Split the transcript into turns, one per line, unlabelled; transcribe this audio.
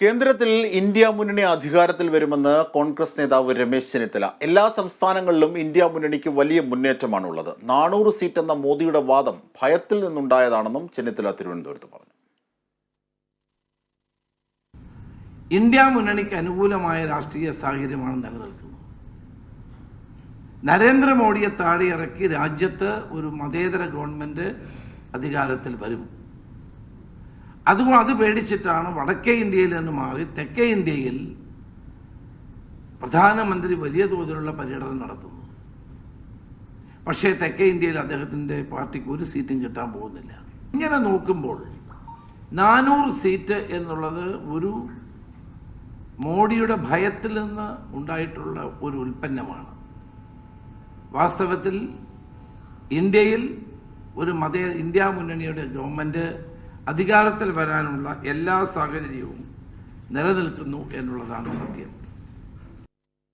കേന്ദ്രത്തിൽ ഇന്ത്യ മുന്നണി അധികാരത്തിൽ വരുമെന്ന് കോൺഗ്രസ് നേതാവ് രമേശ് ചെന്നിത്തല. എല്ലാ സംസ്ഥാനങ്ങളിലും ഇന്ത്യ മുന്നണിക്ക് വലിയ മുന്നേറ്റമാണുള്ളത്. നാനൂറ് സീറ്റ് എന്ന മോദിയുടെ വാദം ഭയത്തിൽ നിന്നുണ്ടായതാണെന്നും ചെന്നിത്തല തിരുവനന്തപുരത്ത് പറഞ്ഞു.
ഇന്ത്യ മുന്നണിക്ക് അനുകൂലമായ രാഷ്ട്രീയ സാഹചര്യമാണ് നിലനിൽക്കുന്നത്. നരേന്ദ്രമോദിയെ താഴെ ഇറക്കി രാജ്യത്ത് ഒരു മതേതര ഗവൺമെന്റ് അധികാരത്തിൽ വരും. അതും അത് പേടിച്ചിട്ടാണ് വടക്കേ ഇന്ത്യയിൽ നിന്ന് മാറി തെക്കേ ഇന്ത്യയിൽ പ്രധാനമന്ത്രി വലിയ തോതിലുള്ള പര്യടനം നടത്തുന്നു. പക്ഷേ തെക്കേ ഇന്ത്യയിൽ അദ്ദേഹത്തിന്റെ പാർട്ടിക്ക് ഒരു സീറ്റും കിട്ടാൻ പോകുന്നില്ല. ഇങ്ങനെ നോക്കുമ്പോൾ നാനൂറ് സീറ്റ് എന്നുള്ളത് ഒരു മോഡിയുടെ ഭയത്തിൽ നിന്ന് ഉണ്ടായിട്ടുള്ള ഒരു ഉൽപ്പന്നമാണ്. വാസ്തവത്തിൽ ഇന്ത്യയിൽ ഒരു മത ഇന്ത്യ മുന്നണിയുടെ ഗവൺമെന്റ് അധികാരത്തിൽ വരാനുള്ള എല്ലാ സാഹചര്യവും നിലനിൽക്കുന്നു എന്നുള്ളതാണ് സത്യം.